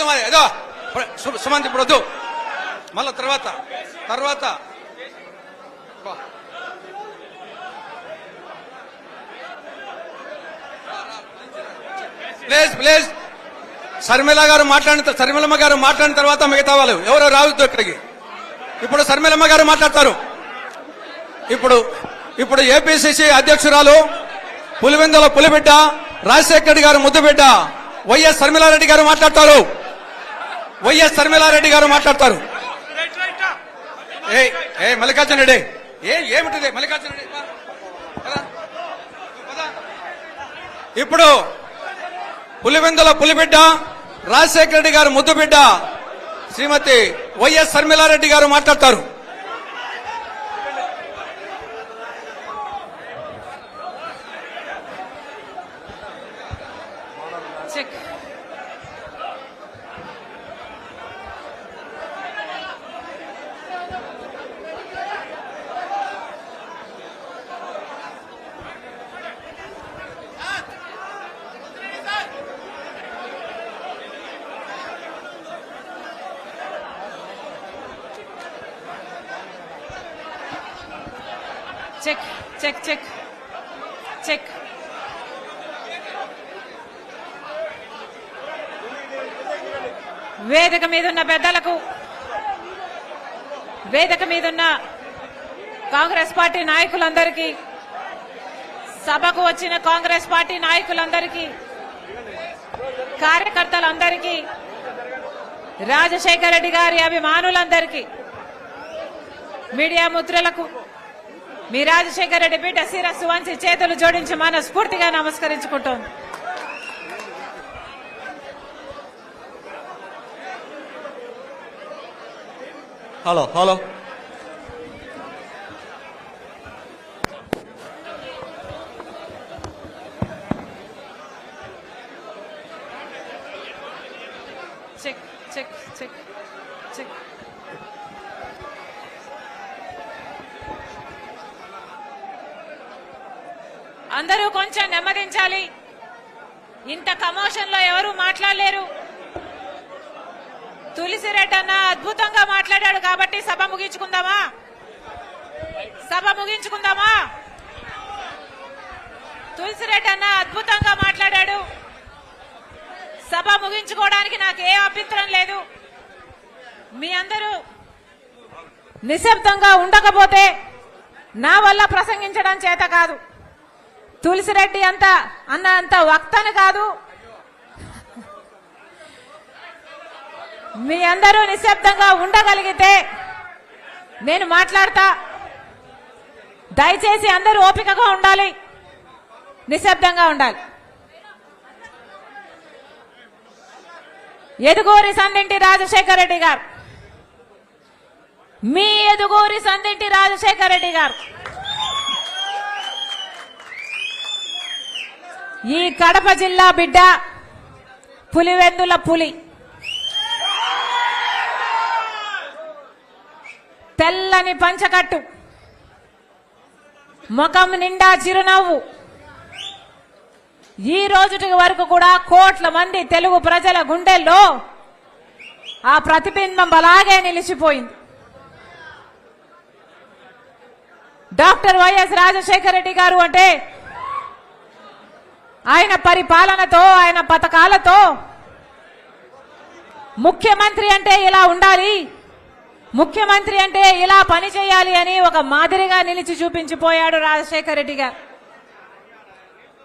వద్దు మరి అదో సుమంత్ ఇప్పుడు వద్దు. మళ్ళా తర్వాత తర్వాత. బా. Please please. శర్మిల గారు మాట్లాడిన శర్మిలమ్మ గారు మాట్లాడిన తర్వాత మిగతా వాళ్ళు ఎవరో రావద్దు ఇక్కడికి. ఇప్పుడు శర్మిలమ్మ గారు మాట్లాడతారు. ఇప్పుడు ఇప్పుడు ఏపీసీసీ అధ్యక్షురాలు పులివెందుల పులిబిడ్డ రాజశేఖర రెడ్డి గారు ముద్దుబిడ్డ వైఎస్ శర్మిలారెడ్డి గారు మాట్లాడతారు. వైఎస్ శర్మిలారెడ్డి గారు మాట్లాడతారు. ఏ ఏ మల్లికార్జున రెడ్డి. ఏ ఏమిటిది? మల్లికార్జున రెడ్డి. ఇప్పుడు పులివెందుల పులిబిడ్డ రాజశేఖర రెడ్డి గారు ముద్దుబిడ్డ శ్రీమతి వైఎస్ శర్మిలారెడ్డి గారు మాట్లాడతారు. Check check check check check వేదిక మీద ఉన్న పెద్దలకు వేదిక మీద ఉన్న కాంగ్రెస్ పార్టీ నాయకులందరికీ సభకు వచ్చిన కాంగ్రెస్ పార్టీ నాయకులందరికీ కార్యకర్తలందరికీ రాజశేఖర రెడ్డి గారి అభిమానులందరికీ మీడియా ముద్రలకు మీ రాజశేఖర రెడ్డి బిడ్డ శిరస్సు వంచి చేతులు జోడించి మనస్ఫూర్తిగా నమస్కరించుకుంటోంది hello hello. Check check check check. అందరూ కొంచెం నెమ్మదించాలి. ఇంత కమోషన్లో ఎవరు మాట్లాడలేరు. తులసిరెడ్డి అన్న అద్భుతంగా మాట్లాడాడు కాబట్టి సభ ముగించుకుందామా? సభ ముగించుకుందామా? తులసిరెడ్డి అన్న అద్భుతంగా మాట్లాడాడు. సభ ముగించుకోవడానికి నాకు ఏ అభ్యంతరం లేదు. మీ అందరూ నిశ్శబ్దంగా ఉండకపోతే నా వల్ల ప్రసంగించడం చేత కాదు. తులసిరెడ్డి అంత అన్న అంత వక్తను కాదు. మీ అందరూ నిశ్శబ్దంగా ఉండగలిగితే నేను మాట్లాడతా. దయచేసి అందరూ ఓపికగా ఉండాలి. నిశ్శబ్దంగా ఉండాలి. ఎదుగూరి సందింటి రాజశేఖర రెడ్డి గారు. మీ ఎదుగూరి సందింటి రాజశేఖర రెడ్డి గారు. ఈ కడప జిల్లా బిడ్డ పులివెందుల పులి. తెల్లని పంచకట్టు. ముఖం నిండా చిరునవ్వు. ఈ రోజుటి వరకు కూడా కోట్ల మంది తెలుగు ప్రజల గుండెల్లో ఆ ప్రతిబింబం అలాగే నిలిచిపోయింది. డాక్టర్ వైఎస్ రాజశేఖర రెడ్డి గారు అంటే ఆయన పరిపాలనతో ఆయన పథకాలతో ముఖ్యమంత్రి అంటే ఇలా ఉండాలి. ముఖ్యమంత్రి అంటే ఇలా పని చేయాలి అని ఒక మాదిరిగా నిలిచి చూపించిపోయాడు రాజశేఖర రెడ్డి గారు.